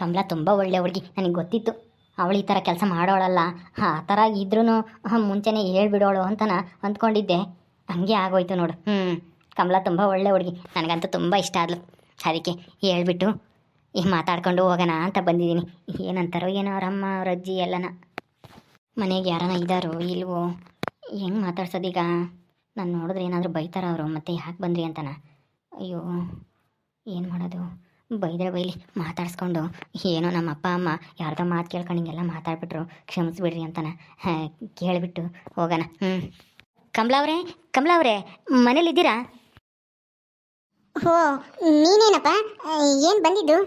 ಕಮಲ ತುಂಬ ಒಳ್ಳೆ ಹುಡುಗಿ, ನನಗೆ ಗೊತ್ತಿತ್ತು. ಅವಳು ಈ ಥರ ಕೆಲಸ ಮಾಡೋಳಲ್ಲ. ಆ ಥರ ಇದ್ರೂ ಮುಂಚೆನೇ ಹೇಳ್ಬಿಡೋಳು ಅಂತನ ಅಂದ್ಕೊಂಡಿದ್ದೆ. ಹಂಗೆ ಆಗೋಯ್ತು ನೋಡು. ಹ್ಞೂ ಕಮಲ ತುಂಬ ಒಳ್ಳೆ ಹುಡುಗಿ. ನನಗಂತೂ ತುಂಬ ಇಷ್ಟ ಆದ್ಲು. ಅದಕ್ಕೆ ಹೇಳ್ಬಿಟ್ಟು ಈಗ ಮಾತಾಡ್ಕೊಂಡು ಹೋಗೋಣ ಅಂತ ಬಂದಿದ್ದೀನಿ. ಏನಂತಾರೋ ಏನೋ ಅವರಮ್ಮ ಅವ್ರ ಅಜ್ಜಿ ಎಲ್ಲನ. ಮನೆಗೆ ಯಾರನ ಇದ್ದಾರೋ ಇಲ್ವೋ, ಹೆಂಗೆ ಮಾತಾಡ್ಸೋದೀಗ? ನಾನು ನೋಡಿದ್ರೆ ಏನಾದರೂ ಬೈತಾರ ಅವರು, ಮತ್ತೆ ಯಾಕೆ ಬಂದ್ರಿ ಅಂತನ? ಅಯ್ಯೋ, ಏನು ಮಾಡೋದು? ಬೈದ್ರೆ ಬೈಲಿ ಮಾತಾಡಿಸ್ಕೊಂಡು ಏನೋ ನಮ್ಮ ಅಪ್ಪ ಅಮ್ಮ ಯಾರ್ದೋ ಮಾತು ಕೇಳ್ಕೊಂಡು ಹಿಂಗೆಲ್ಲ ಮಾತಾಡ್ಬಿಟ್ರು ಕ್ಷಮಿಸ್ಬಿಡ್ರಿ ಅಂತನ. ಕೇಳಿಬಿಟ್ಟು ಹೋಗೋಣ. ಹ್ಞೂ ಕಮಲಾ ಅವರೇ ಕಮಲಾ ಅವರೇ ಮನೇಲಿದ್ದೀರಾ ಹೋ ನೀನೇನಪ್ಪ? ಏನು ಬಂದಿದ್ದು?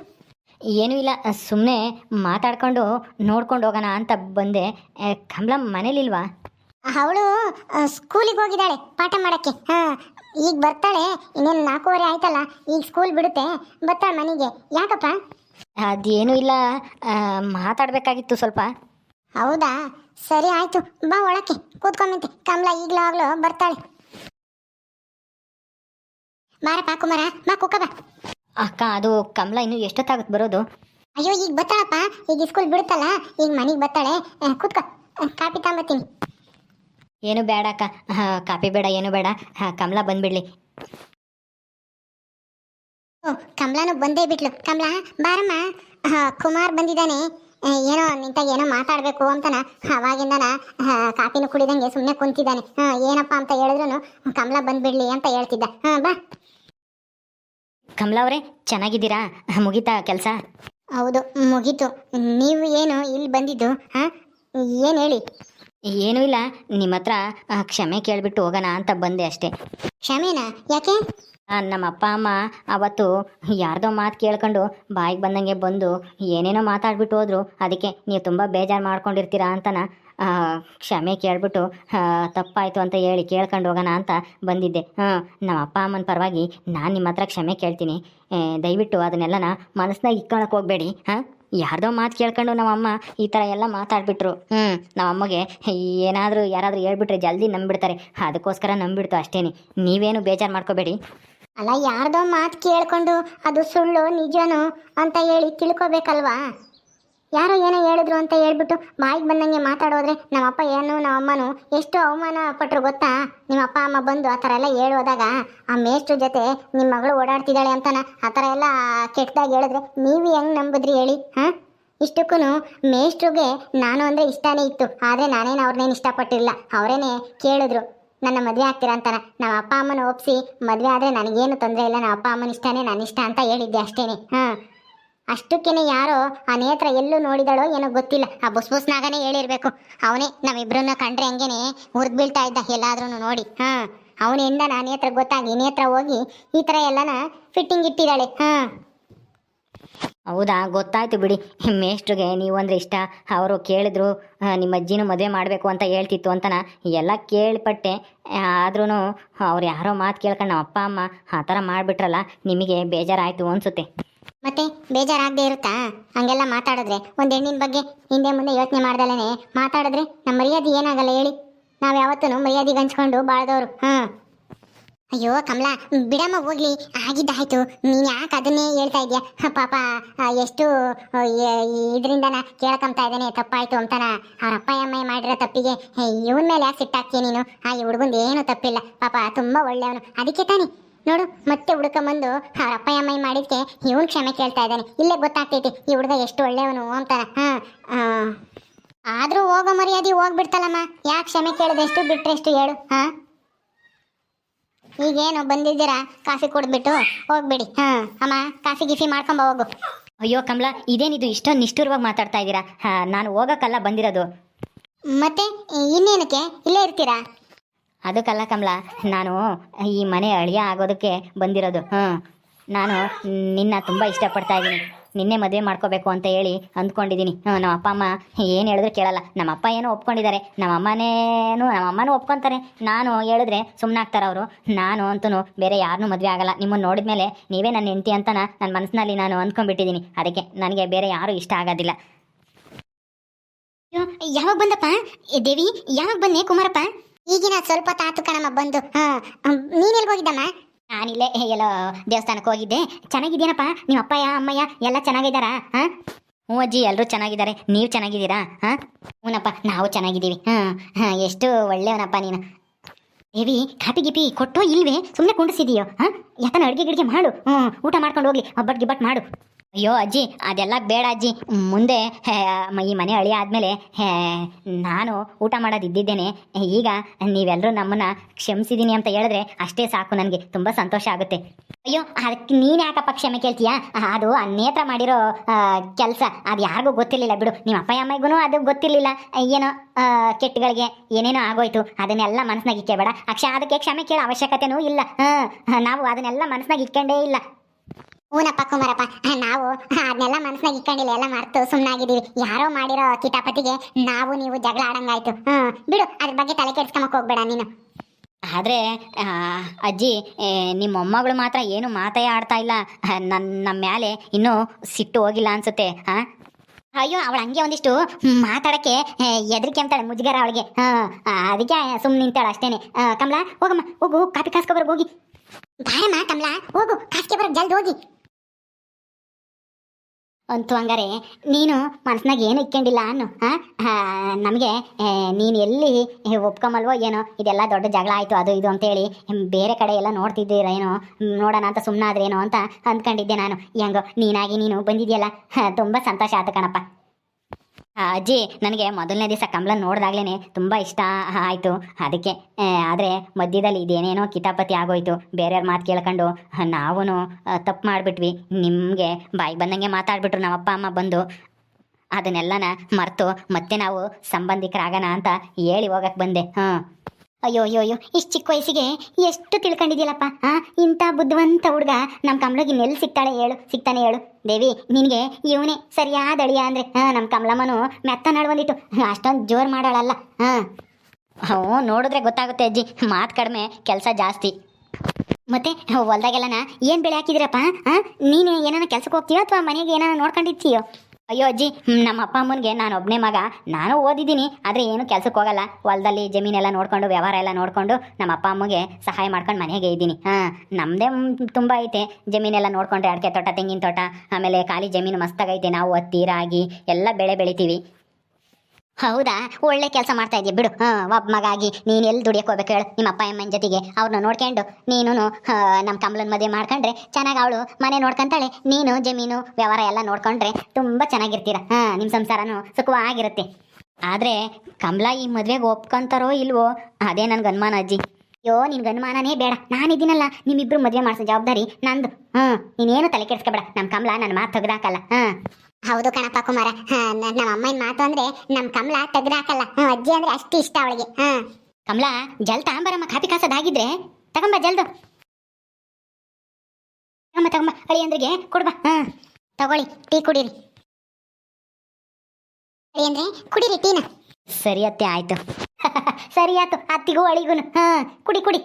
ಏನೂ ಇಲ್ಲ ಸುಮ್ಮನೆ ಮಾತಾಡ್ಕೊಂಡು ನೋಡ್ಕೊಂಡು ಹೋಗೋಣ ಅಂತ ಬಂದೆ. ಕಮಲಮ್ಮ ಕಮಲಾ ಮನೇಲಿಲ್ವಾ? ಅವಳು ಸ್ಕೂಲಿಗೆ ಹೋಗಿದ್ದಾಳೆ ಪಾಠ ಮಾಡೋಕ್ಕೆ. ಹಾ ಈಗ ಬರ್ತಾಳೆ ಇನ್ನೇನು ನಾಲ್ಕೂವರೆ ಆಯ್ತಲ್ಲ ಈಗ ಸ್ಕೂಲ್ ಬಿಡುತ್ತೆ ಬರ್ತಾಳೆ ಮನೆಗೆ? ಯಾಕಪ್ಪ? ಅದೇನು ಇಲ್ಲ ಆ, ಮಾತಾಡಬೇಕಾಗಿತ್ತು ಸ್ವಲ್ಪ. ಹೌದಾ? ಸರಿ ಆಯ್ತು ಬಾ ಒಳಕ್ಕೆ ಕೂತ್ಕೊಂಬಂತೆ ಕಮಲ ಈಗಲೂ ಆಗ್ಲೂ ಬರ್ತಾಳೆ. ಬಾರಪ್ಪ ಕುಮಾರ ಬಾ ಕುಕ್ಕ ಬಾ. ಅಕ್ಕ ಅದು ಕಮಲ ಇನ್ನು ಎಷ್ಟೊತ್ತಾಗುತ್ತೆ ಬರೋದು? ಅಯ್ಯೋ ಈಗ ಬರ್ತಾಳಪ್ಪ ಈಗ ಸ್ಕೂಲ್ ಬಿಡುತ್ತಲ್ಲ ಈಗ ಮನೆಗೆ ಬರ್ತಾಳೆ ಕೂತ್ಕೊ ಕೂತ್ಕೋ ಆ, ಕಾಪಿ ತಗೊಂಬತ್ತೀನಿ. ಏನು ಬೇಡ ಅಕ್ಕ. ಕಾಫಿ ಕಾಪಿ ಬೇಡ ಏನು ಬೇಡ. ಹಾ ಕಮಲಾ ಬಂದ್ಬಿಡ್ಲಿ. ಓ ಕಮಲಾನು ಬಂದೇ ಬಿಟ್ಲು. ಕಮಲಾ ಬಾರಮ್ಮ. ಕುಮಾರ್ ಬಂದಿದ್ದಾನೆ. ಏನೋ ನಿಂತ ಏನೋ ಮಾತಾಡಬೇಕು ಅಂತನ. ಅವಾಗಿಂದನ ಕಾಫಿನೂ ಕುಡಿದಂಗೆ ಸುಮ್ಮನೆ ಕುಂತಿದ್ದಾನೆ. ಹಾ ಏನಪ್ಪ ಅಂತ ಹೇಳಿದ್ರು ಕಮಲಾ ಬಂದ್ಬಿಡ್ಲಿ ಅಂತ ಹೇಳ್ತಿದ್ದ. ಹಾ ಬಾ. ಕಮಲಾ ಅವರೇ ಚೆನ್ನಾಗಿದ್ದೀರಾ? ಮುಗೀತಾ ಕೆಲಸ? ಹೌದು ಮುಗೀತು. ನೀವು ಏನು ಇಲ್ಲಿ ಬಂದಿದ್ದು? ಹಾ ಏನು ಹೇಳಿ? ಏನೂ ಇಲ್ಲ. ನಿಮ್ಮ ಹತ್ರ ಆ, ಕ್ಷಮೆ ಕೇಳಿಬಿಟ್ಟು ಹೋಗೋಣ ಅಂತ ಬಂದೆ ಅಷ್ಟೇ. ಕ್ಷಮೆನಾ? ಯಾಕೆ? ಆ, ನಮ್ಮ ಅಪ್ಪ ಅಮ್ಮ ಅವತ್ತು ಯಾರ್ದೋ ಮಾತು ಕೇಳ್ಕೊಂಡು ಬಾಯಿಗೆ ಬಂದಂಗೆ ಬಂದು ಏನೇನೋ ಮಾತಾಡ್ಬಿಟ್ಟು ಹೋದ್ರು. ಅದಕ್ಕೆ ನೀವು ತುಂಬ ಬೇಜಾರು ಮಾಡ್ಕೊಂಡಿರ್ತೀರಾ ಅಂತನ ಆ, ಕ್ಷಮೆ ಕೇಳಿಬಿಟ್ಟು ತಪ್ಪಾಯಿತು ಅಂತ ಹೇಳಿ ಕೇಳ್ಕೊಂಡು ಹೋಗೋಣ ಅಂತ ಬಂದಿದ್ದೆ. ಹಾಂ ನಮ್ಮ ಅಪ್ಪ ಅಮ್ಮನ ಪರವಾಗಿ ನಾನು ನಿಮ್ಮ ಹತ್ರ ಕ್ಷಮೆ ಕೇಳ್ತೀನಿ. ಏ, ದಯವಿಟ್ಟು ಅದನ್ನೆಲ್ಲನ ಮನಸ್ಸಿನಾಗ ಇಕ್ಕೊಳಕ್ಕೆ ಹೋಗಬೇಡಿ. ಹಾಂ? ಯಾರ್ದೋ ಮಾತು ಕೇಳ್ಕೊಂಡು ನಮ್ಮಮ್ಮ ಈ ಥರ ಎಲ್ಲ ಮಾತಾಡ್ಬಿಟ್ರು. ಹ್ಞೂ ನಮ್ಮಮ್ಮಗೆ ಏನಾದರೂ ಯಾರಾದರೂ ಹೇಳ್ಬಿಟ್ರೆ ಜಲ್ದಿ ನಂಬಿಡ್ತಾರೆ. ಅದಕ್ಕೋಸ್ಕರ ನಂಬಿಡ್ತು ಅಷ್ಟೇನೆ. ನೀವೇನು ಬೇಜಾರು ಮಾಡ್ಕೋಬೇಡಿ. ಅಲ್ಲ, ಯಾರ್ದೋ ಮಾತು ಕೇಳ್ಕೊಂಡು ಅದು ಸುಳ್ಳು, ನಿಜನೋ ಅಂತ ಹೇಳಿ ತಿಳ್ಕೊಬೇಕಲ್ವಾ? ಯಾರೋ ಏನೋ ಹೇಳಿದ್ರು ಅಂತ ಹೇಳ್ಬಿಟ್ಟು ಬಾಯಿಗೆ ಬಂದಂಗೆ ಮಾತಾಡೋದ್ರೆ ನಮ್ಮಪ್ಪ ಏನು, ನಮ್ಮಮ್ಮನು ಎಷ್ಟು ಅವಮಾನ ಪಟ್ರು ಗೊತ್ತಾ? ನಿಮ್ಮ ಅಪ್ಪ ಅಮ್ಮ ಬಂದು ಆ ಥರ ಎಲ್ಲ ಹೇಳೋದಾಗ ಆ ಮೇಷ್ಟ್ರ ಜೊತೆ ನಿಮ್ಮ ಮಗಳು ಓಡಾಡ್ತಿದ್ದಾಳೆ ಅಂತಾನ, ಆ ಥರ ಎಲ್ಲ ಕೆಟ್ಟದಾಗಿ ಹೇಳಿದ್ರೆ ನೀವು ಹೆಂಗ್ ನಂಬಿದ್ರಿ ಹೇಳಿ, ಹಾಂ? ಇಷ್ಟಕ್ಕೂ ಮೇಷ್ಟ್ರಿಗೆ ನಾನು ಅಂದರೆ ಇಷ್ಟನೇ ಇತ್ತು, ಆದರೆ ನಾನೇನು ಅವ್ರನ್ನೇನು ಇಷ್ಟಪಟ್ಟಿಲ್ಲ. ಅವರೇನೆ ಕೇಳಿದ್ರು, ನನ್ನ ಮದುವೆ ಆಗ್ತೀರಾ ಅಂತಾನೆ. ನಮ್ಮ ಅಪ್ಪ, ಅಮ್ಮನ ಒಪ್ಪಿಸಿ ಮದುವೆ ಆದರೆ ನನಗೇನು ತೊಂದರೆ ಇಲ್ಲ ನಮ್ಮ ಅಪ್ಪ, ಅಮ್ಮನ ಇಷ್ಟನೇ, ನಾನು ಇಷ್ಟ ಅಂತ ಹೇಳಿದ್ದೆ ಅಷ್ಟೇನೆ, ಹಾಂ. ಅಷ್ಟಕ್ಕೇನೆ ಯಾರೋ ಆ ನೇತ್ರ ಎಲ್ಲೂ ನೋಡಿದಳೋ ಏನೋ ಗೊತ್ತಿಲ್ಲ. ಆ ಬುಸ್ ಬುಸ್ನಾಗನೇ ಹೇಳಿರ್ಬೇಕು. ಅವನೇ ನಾವಿಬ್ಬರನ್ನ ಕಂಡ್ರೆ ಹಂಗೇನೆ? ಹುರಿದು ಬೀಳ್ತಾ ಇದ್ದ ಎಲ್ಲಾದ್ರೂ ನೋಡಿ. ಹಾಂ, ಅವನಿಂದ ಆ ನೇತ್ರ ಗೊತ್ತಾಗಿ, ನೇತ್ರ ಹೋಗಿ ಈ ಥರ ಎಲ್ಲನ ಫಿಟ್ಟಿಂಗ್ ಇಟ್ಟಿದ್ದಾಳೆ ಹಾಂ. ಹೌದಾ, ಗೊತ್ತಾಯ್ತು ಬಿಡಿ. ಮೇಷ್ಟ್ರಿಗೆ ನೀವಂದ್ರೆ ಇಷ್ಟ. ಅವರು ಕೇಳಿದ್ರು ನಿಮ್ಮ ಅಜ್ಜಿನೂ ಮದುವೆ ಮಾಡಬೇಕು ಅಂತ ಹೇಳ್ತಿತ್ತು ಅಂತನ ಎಲ್ಲ ಕೇಳ್ಪಟ್ಟೆ. ಆದ್ರೂ ಅವ್ರು ಯಾರೋ ಮಾತು ಕೇಳ್ಕೊಂಡು ನಮ್ಮ ಅಪ್ಪ, ಅಮ್ಮ ಆ ಥರ ಮಾಡಿಬಿಟ್ರಲ್ಲ, ನಿಮಗೆ ಬೇಜಾರಾಯಿತು ಅನಿಸುತ್ತೆ. ಮತ್ತೆ ಬೇಜಾರಾಗದೆ ಇರುತ್ತಾ? ಹಂಗೆಲ್ಲ ಮಾತಾಡಿದ್ರೆ ಒಂದ್ ಹೆಣ್ಣಿನ ಬಗ್ಗೆ ಹಿಂದೆ ಮುಂದೆ ಯೋಚನೆ ಮಾಡ್ದಲೇ ಮಾತಾಡಿದ್ರೆ ನಮ್ಮ ಮರ್ಯಾದೆ ಏನಾಗಲ್ಲ ಹೇಳಿ. ನಾವು ಯಾವತ್ತೂ ಮರ್ಯಾದೆಗೆ ಹಂಚ್ಕೊಂಡು ಬಾಳ್ದವ್ರು. ಹಾಂ. ಅಯ್ಯೋ ಕಮಲಾ, ಬಿಡಮ್ಮ ಹೋಗ್ಲಿ. ಆಗಿದ್ದಾಯ್ತು. ನೀನು ಯಾಕೆ ಅದನ್ನೇ ಹೇಳ್ತಾ ಇದ್ಯಾ? ಪಾಪ ಎಷ್ಟು ಇದರಿಂದನ ಕೇಳ್ಕೊಂತಾ ಇದ್ದಾನೆ. ತಪ್ಪಾಯ್ತು ಅಂತಾನ. ಅವ್ರ ಅಪ್ಪ ಅಮ್ಮ ಮಾಡಿರೋ ತಪ್ಪಿಗೆ ಇವನ್ ಮೇಲೆ ಯಾಕೆ ಸಿಟ್ಟಾಕ್ತೀಯ ನೀನು? ಆ ಈ ಹುಡುಗಂದು ಏನು ತಪ್ಪಿಲ್ಲ. ಪಾಪ, ತುಂಬಾ ಒಳ್ಳೆಯವನು. ಅದಕ್ಕೆ ತಾನೆ ನೋಡು ಮತ್ತೆ ಹುಡ್ಕೊಂಬಂದು ಅವ್ರ ಅಪ್ಪ ಅಮ್ಮ ಮಾಡಿದ್ಕೆ ಇವನು ಕ್ಷಮೆ ಕೇಳ್ತಾ ಇದ್ದಾನೆ. ಇಲ್ಲೇ ಗೊತ್ತಾಗ್ತೈತಿ ಈ ಹುಡುಗ ಎಷ್ಟು ಒಳ್ಳೆಯವನು ಅಂತಾನ ಹಾ ಆದ್ರೂ ಹೋಗೋ ಮರ್ಯಾದೆ ಹೋಗ್ಬಿಡ್ತಲ್ಲಮ್ಮ. ಯಾಕೆ ಕ್ಷಮೆ ಕೇಳಿದೆಷ್ಟು ಬಿಟ್ರೆಷ್ಟು ಹೇಳು ಹಾ? ಈಗೇನು ಬಂದಿದ್ದೀರಾ? ಕಾಫಿ ಕುಡ್ದ್ಬಿಟ್ಟು ಹೋಗ್ಬಿಡಿ ಹಾ ಅಮ್ಮ ಕಾಫಿ ಗಿಫಿ ಮಾಡ್ಕೊಂಬ ಹೋಗು. ಅಯ್ಯೋ ಕಮಲ ಇದೇನಿದು ಇಷ್ಟೊಂದು ನಿಷ್ಠುರವಾಗಿ ಮಾತಾಡ್ತಾ ಇದ್ದೀರಾ ಹಾ, ನಾನು ಹೋಗೋಕ್ಕಲ್ಲ ಬಂದಿರೋದು. ಮತ್ತೆ ಇನ್ನೇನಕ್ಕೆ? ಇಲ್ಲೇ ಇರ್ತೀರಾ? ಅದಕ್ಕಲ್ಲ ಕಮಲ, ನಾನು ಈ ಮನೆ ಅಳಿಯ ಆಗೋದಕ್ಕೆ ಬಂದಿರೋದು. ಹ್ಞೂ ನಾನು ನಿನ್ನ ತುಂಬ ಇಷ್ಟಪಡ್ತಾ ಇದ್ದೀನಿ. ನಿನ್ನೆ ಮದುವೆ ಮಾಡ್ಕೋಬೇಕು ಅಂತ ಹೇಳಿ ಅಂದ್ಕೊಂಡಿದ್ದೀನಿ. ಹ್ಞೂ ನಮ್ಮ ಅಪ್ಪ ಅಮ್ಮ ಏನು ಹೇಳಿದ್ರು ಕೇಳಲ್ಲ. ನಮ್ಮ ಅಪ್ಪ ಏನೋ ಒಪ್ಕೊಂಡಿದ್ದಾರೆ. ನಮ್ಮ ಅಮ್ಮನೇನು, ನಮ್ಮ ಅಮ್ಮನೂ ಒಪ್ಕೊತಾರೆ. ನಾನು ಹೇಳಿದ್ರೆ ಸುಮ್ಮನಾಗ್ತಾರೆ ಅವರು. ನಾನು ಅಂತೂ ಬೇರೆ ಯಾರನ್ನೂ ಮದುವೆ ಆಗಲ್ಲ. ನಿಮ್ಮನ್ನು ನೋಡಿದ ಮೇಲೆ ನೀವೇ ನನ್ನ ಹೆಂಡತಿ ಅಂತ ನನ್ನ ಮನಸ್ಸಿನಲ್ಲಿ ನಾನು ಅಂದ್ಕೊಂಡ್ಬಿಟ್ಟಿದ್ದೀನಿ ಅದಕ್ಕೆ ನನಗೆ ಬೇರೆ ಯಾರೂ ಇಷ್ಟ ಆಗೋದಿಲ್ಲ. ಯಾವಾಗ ಬಂದಪ್ಪ? ದೇವಿ, ಯಾವಾಗ ಬಂದೆ ಕುಮಾರಪ್ಪ? ಈಗಿನ ಸ್ವಲ್ಪ ತಾತು ಕಣಮ್ಮ ಬಂದು. ಹಾ ನೀನೆಲ್ಲಿ ಹೋಗಿದ್ದಮ್ಮ ನಾನಿಲ್ಲೇ ಎಲ್ಲೋ ದೇವಸ್ಥಾನಕ್ಕೆ ಹೋಗಿದ್ದೆ. ಚೆನ್ನಾಗಿದ್ದೀನಪ್ಪ? ನಿಮ್ಮ ಅಪ್ಪಯ್ಯ, ಅಮ್ಮಯ್ಯ ಎಲ್ಲ ಚೆನ್ನಾಗಿದ್ದಾರಾ? ಹಾ? ಹ್ಞೂ ಅಜ್ಜಿ ಎಲ್ಲರೂ ಚೆನ್ನಾಗಿದ್ದಾರೆ. ನೀವು ಚೆನ್ನಾಗಿದ್ದೀರಾ? ಹಾಂ? ಹ್ಞೂನಪ್ಪ, ನಾವು ಚೆನ್ನಾಗಿದ್ದೀವಿ. ಹಾಂ ಹಾಂ, ಎಷ್ಟು ಒಳ್ಳೆಯವನಪ್ಪ ನೀನು. ದೇವಿ, ಕಾಪಿ ಗಿಪಿ ಕೊಟ್ಟೋ ಇಲ್ವೇ? ಸುಮ್ಮನೆ ಕುಂಡಿಸಿದೀಯೋ? ಹಾಂ? ಯಾತನ ಅಡುಗೆ ಗಿಡಿಗೆ ಮಾಡು. ಹ್ಞೂ ಊಟ ಮಾಡ್ಕೊಂಡು ಹೋಗ್ಲಿ. ಒಬ್ಬಟ್ಟು ಗಿಬ್ಬಟ್ ಮಾಡು. ಅಯ್ಯೋ ಅಜ್ಜಿ, ಅದೆಲ್ಲ ಬೇಡ ಅಜ್ಜಿ. ಮುಂದೆ ಈ ಮನೆ ಅಳಿ ಆದಮೇಲೆ ನಾನು ಊಟ ಮಾಡೋದು ಇದ್ದಿದ್ದೇನೆ ಈಗ ನೀವೆಲ್ಲರೂ ನಮ್ಮನ್ನ ಕ್ಷಮಿಸಿದ್ದೀನಿ ಅಂತ ಹೇಳಿದ್ರೆ ಅಷ್ಟೇ ಸಾಕು ನನಗೆ. ತುಂಬ ಸಂತೋಷ ಆಗುತ್ತೆ. ಅಯ್ಯೋ, ಅದಕ್ಕೆ ನೀನು ಯಾಕಪ್ಪ ಕ್ಷಮೆ ಕೇಳ್ತೀಯಾ? ಅದು ಅನ್ಯತ್ರ ಮಾಡಿರೋ ಕೆಲಸ. ಅದು ಯಾರಿಗೂ ಗೊತ್ತಿರಲಿಲ್ಲ ಬಿಡು. ನಿಮ್ಮ ಅಪ್ಪ ಅಮ್ಮಗೂ ಅದು ಗೊತ್ತಿರಲಿಲ್ಲ. ಏನೋ ಕೆಟ್ಟಗಳಿಗೆ ಏನೇನೋ ಆಗೋಯ್ತು. ಅದನ್ನೆಲ್ಲ ಮನಸ್ನಾಗ ಇಕ್ಕೇಬೇಡ. ಅಕ್ಷ, ಅದಕ್ಕೆ ಕ್ಷಮೆ ಕೇಳೋ ಅವಶ್ಯಕತೆನೂ ಇಲ್ಲ. ನಾವು ಅದನ್ನೆಲ್ಲ ಮನಸ್ನಾಗ ಇಟ್ಕೊಂಡೇ ಇಲ್ಲ. ಹೂನಪ್ಪ ಕುಮಾರಪ್ಪ ನಾವು ಅದನ್ನೆಲ್ಲ ಮನಸ್ನಾಗ ಇಟ್ಕೊಂಡಿಲ್ಲ ಎಲ್ಲ ಮರ್ತು ಸುಮ್ಮನಾಗಿದ್ದೀವಿ ಯಾರೋ ಮಾಡಿರೋ ಕಿತಾಪತಿಗೆ ನಾವು ನೀವು ಜಗಳ ಆಡಂಗಾಯ್ತು. ಹ್ಮ್ ಬಿಡು ಅದ್ರ ಬಗ್ಗೆ ತಲೆ ಕೆಡ್ಸ್ಕೊಂಬಕ್ ಹೋಗ್ಬೇಡ ನೀನು. ಆದರೆ ಅಜ್ಜಿ ನಿಮ್ಮ ಮೊಮ್ಮಗಳು ಮಾತ್ರ ಏನು ಮಾತೇ ಆಡ್ತಾ ಇಲ್ಲ. ನನ್ನ ನಮ್ಮ ಮೇಲೆ ಇನ್ನೂ ಸಿಟ್ಟು ಹೋಗಿಲ್ಲ ಅನ್ಸುತ್ತೆ ಹಾಂ ಅಯ್ಯೋ ಅವಳು ಹಂಗೆ ಒಂದಿಷ್ಟು ಮಾತಾಡಕ್ಕೆ ಎದ್ರಿಕೆ ಅಂತಾಳೆ ಮುಜುಗರ ಅವಳಿಗೆ. ಹಾಂ ಅದಕ್ಕೆ ಸುಮ್ಮನೆ ನಿಂತಾಳೆ ಅಷ್ಟೇನೆ. ಕಮಲಾ ಹೋಗಮ್ಮ ಹೋಗು ಕಾಪಿ ಕಾಸ್ಕೊಬರ್ಗೆ ಹೋಗಿ. ಬಾರಮ್ಮ ಕಮಲಾ ಹೋಗು ಕಾಸ್ಕೊಬರ್ಗೆ ಬರೋ ಜಲ್ದಿ ಹೋಗಿ. ಅಂತೂ ಹಂಗಾರೆ, ನೀನು ಮನಸ್ನಾಗ ಏನು ಇಕ್ಕೊಂಡಿಲ್ಲ ಅನ್ನು ಹಾಂ ನಮಗೆ ನೀನು ಎಲ್ಲಿ ಒಪ್ಕೊಂಬಲ್ವೋ ಏನೋ, ಇದೆಲ್ಲ ದೊಡ್ಡ ಜಗಳ ಆಯಿತು, ಅದು ಇದು ಅಂತೇಳಿ ಬೇರೆ ಕಡೆ ಎಲ್ಲ ನೋಡ್ತಿದ್ದೀರ ಏನೋ ನೋಡೋಣ ಅಂತ ಸುಮ್ಮನಾದ್ರೇನೋ ಅಂತ ಅಂದ್ಕೊಂಡಿದ್ದೆ ನಾನು. ಹೆಂಗೋ, ನೀನಾಗಿ ನೀನು ಬಂದಿದ್ಯಲ್ಲ ತುಂಬ ಸಂತೋಷ ಆಯ್ತು ಕಣಪ್ಪ. ಅಜ್ಜಿ, ನನಗೆ ಮೊದಲನೇ ದಿವಸ ಕಮಲ ನೋಡಿದಾಗ್ಲೇ ತುಂಬ ಇಷ್ಟ ಆಯಿತು. ಅದಕ್ಕೆ ಆದರೆ ಮಧ್ಯದಲ್ಲಿ ಇದೇನೇನೋ ಕಿತಾಪತಿ ಆಗೋಯ್ತು. ಬೇರೆಯವ್ರ ಮಾತು ಕೇಳ್ಕೊಂಡು ನಾವೂ ತಪ್ಪು ಮಾಡಿಬಿಟ್ವಿ. ನಿಮಗೆ ಬಾಯಿ ಬಂದಂಗೆ ಮಾತಾಡ್ಬಿಟ್ರು ನಮ್ಮ ಅಪ್ಪ ಅಮ್ಮ ಬಂದು. ಅದನ್ನೆಲ್ಲನ ಮರೆತು ಮತ್ತೆ ನಾವು ಸಂಬಂಧಿಕರಾಗೋಣ ಅಂತ ಹೇಳಿ ಹೋಗಕ್ಕೆ ಬಂದೆ. ಹಾಂ ಅಯ್ಯೋ ಅಯ್ಯೋ ಅಯ್ಯೋ, ಇಷ್ಟು ಚಿಕ್ಕ ವಯಸ್ಸಿಗೆ ಎಷ್ಟು ತಿಳ್ಕೊಂಡಿದ್ಯಲ್ಲಪ್ಪ ಆ? ಇಂಥ ಬುದ್ಧಿವಂತ ಹುಡುಗ ನಮ್ಮ ಕಮಲಗೆ ಇನ್ನೆಲ್ಲಿ ಸಿಗ್ತಾಳೆ ಹೇಳು, ಸಿಗ್ತಾನೆ ಹೇಳು. ದೇವಿ, ನಿನಗೆ ಇವನೇ ಸರಿಯಾದ ಅಳಿಯ ಅಂದರೆ ಹಾಂ ನಮ್ಮ ಕಮಲಮ್ಮನು ಮೆತ್ತ ನಡ್ಬಂದಿತ್ತು ಅಷ್ಟೊಂದು ಜೋರು ಮಾಡೋಳಲ್ಲ ಹಾಂ ಹ್ಞೂ ನೋಡಿದ್ರೆ ಗೊತ್ತಾಗುತ್ತೆ ಅಜ್ಜಿ, ಮಾತು ಕಡಿಮೆ, ಕೆಲಸ ಜಾಸ್ತಿ. ಮತ್ತೆ ಹೊಲ್ದಾಗೆಲ್ಲನ ಏನು ಬೆಳೆ ಹಾಕಿದಿರಪ್ಪ ಹಾಂ ನೀನು ಏನಾನ ಕೆಲಸಕ್ಕೆ ಹೋಗ್ತೀಯೋ ಅಥವಾ ಮನೆಗೆ ಏನಾನ ನೋಡ್ಕೊಂಡಿರ್ತೀಯೋ? ಅಯ್ಯೋ ಅಜ್ಜಿ ನಮ್ಮ ಅಪ್ಪ ಅಮ್ಮನಿಗೆ ನಾನು ಒಬ್ಬನೇ ಮಗ. ನಾನು ಓದಿದ್ದೀನಿ, ಆದರೆ ಏನು ಕೆಲಸಕ್ಕೆ ಹೋಗಲ್ಲ. ಹೊಲದಲ್ಲಿ ಜಮೀನೆಲ್ಲ ನೋಡ್ಕೊಂಡು, ವ್ಯವಹಾರ ಎಲ್ಲ ನೋಡಿಕೊಂಡು ನಮ್ಮ ಅಪ್ಪ ಅಮ್ಮಗೆ ಸಹಾಯ ಮಾಡ್ಕೊಂಡು ಮನೆಗೆ ಇದ್ದೀನಿ. ಹಾಂ ನಮ್ಮದೇ ತುಂಬ ಐತೆ. ಜಮೀನೆಲ್ಲ ನೋಡ್ಕೊಂಡ್ರೆ ಅಡಿಕೆ ತೋಟ, ತೆಂಗಿನ ತೋಟ, ಆಮೇಲೆ ಖಾಲಿ ಜಮೀನು ಮಸ್ತಾಗೈತೆ. ನಾವು ಹತ್ತಿ, ರಾಗಿ ಎಲ್ಲ ಬೆಳೆ ಬೆಳಿತೀವಿ. ಹೌದಾ? ಒಳ್ಳೆ ಕೆಲಸ ಮಾಡ್ತಾ ಇದೀಯ ಬಿಡು. ಒಬ್ಬ ಮಗ ಆಗಿ ನೀನು ಎಲ್ಲಿ ದುಡಿಯಕ್ಕೆ ಹೋಗ್ಬೇಕು ಹೇಳು. ನಿಮ್ಮ ಅಪ್ಪ ಅಮ್ಮನ ಜೊತೆಗೆ ಅವ್ರನ್ನ ನೋಡ್ಕೊಂಡು ನೀನು ನಮ್ಮ ಕಮಲನ ಮದುವೆ ಮಾಡ್ಕೊಂಡ್ರೆ ಚೆನ್ನಾಗಿ ಅವಳು ಮನೆ ನೋಡ್ಕೊಂತಾಳೆ. ನೀನು, ಜಮೀನು, ವ್ಯವಹಾರ ಎಲ್ಲ ನೋಡ್ಕೊಂಡ್ರೆ ತುಂಬ ಚೆನ್ನಾಗಿರ್ತೀರ. ಹಾಂ ನಿಮ್ಮ ಸಂಸಾರನೂ ಸುಖವಾಗಿರುತ್ತೆ. ಆದರೆ ಕಮಲ ಈ ಮದುವೆಗೆ ಒಪ್ಕೊಂತಾರೋ ಇಲ್ವೋ? ಅದೇ ನನ್ಗೆ ಅನುಮಾನ ಅಜ್ಜಿ. ಅಯ್ಯೋ ನಿನ್ ಅನುಮಾನನೇ ಬೇಡ. ನಾನಿದ್ದೀನಲ್ಲ ನಿಮ್ಮಿಬ್ರು ಮದುವೆ ಮಾಡಿಸೋ ಜವಾಬ್ದಾರಿ ನಂದು. ಹ್ಮ್ ನೀನೇನು ತಲೆ ಕೆಡಿಸ್ಕೊಬೇಡ. ನಮ್ಮ ಕಮಲ ನನ್ನ ಮಾತು ತೆಗ್ದಾಕಲ್ಲ. ಹಾಂ ಹೌದು ಕಣಪ್ಪ ಕುಮಾರ. ನಮ್ಮ ಅಮ್ಮನ ಮಾತು ಅಂದ್ರೆ ನಮ್ ಕಮಲ ತೆಗ್ದಾಕಲ್ಲ. ಅಜ್ಜಿ ಅಂದ್ರೆ ಅಷ್ಟು ಇಷ್ಟ ಅವಳಿಗೆ. ಹಾ ಕಮಲ ಜಲ್ ತಾಂಬರಮ್ಮ ಕಾಪಿ ಕಾಸೋದಾಗಿದ್ರೆ ತಗೊಂಬ ಜಲ್ದು. ತಗೊಂಬ ತಗೊಂಬ. ಅಳಿಯಂದ್ರಿಗೆ ಕೊಡ್ಬಾ. ಹಾ ತಗೊಳ್ಳಿ ಟೀ ಕುಡೀರಿ. ಅಳಿ ಅಂದ್ರೆ ಕುಡೀರಿ ಟೀನ. ಸರಿ ಅತ್ತೆ ಆಯ್ತು. ಸರಿ ಆಯ್ತು ಅತ್ತಿಗೂ ಅಳಿಗೂನು. ಹಾ, ಕುಡಿ ಕುಡಿ.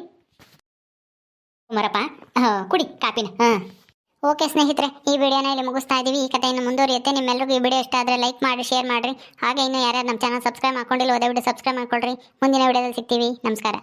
ಕುಮಾರಪ್ಪ ಕುಡಿ ಕಾಪಿನ ಹಾ. ಓಕೆ ಸ್ನೇಹಿತರೆ, ಈ ವಿಡಿಯೋನ ಇಲ್ಲಿ ಮುಗಿಸ್ತಾ ಇದೀವಿ. ಈ ಕಥೆಯನ್ನು ಮುಂದುವರಿಯುತ್ತೆ. ನಿಮ್ಮೆಲ್ಲರಿಗೂ ಈ ವಿಡಿಯೋ ಇಷ್ಟ ಆದರೆ ಲೈಕ್ ಮಾಡಿ, ಶೇರ್ ಮಾಡಿರಿ. ಹಾಗೆ ಇನ್ನೂ ಯಾರ್ಯಾರು ನಮ್ಮ ಚಾನಲ್ ಸಬ್ಸ್ಕ್ರೈಬ್ ಮಾಡ್ಕೊಂಡಿಲ್ಲ ಓದ ವಿಡಿಯೋ ಸಬ್ಸ್ಕ್ರೈಬ್ ಮಾಡ್ಕೊಳ್ರಿ. ಮುಂದಿನ ವಿಡಿಯೋದಲ್ಲಿ ಸಿಗ್ತೀವಿ. ನಮಸ್ಕಾರ.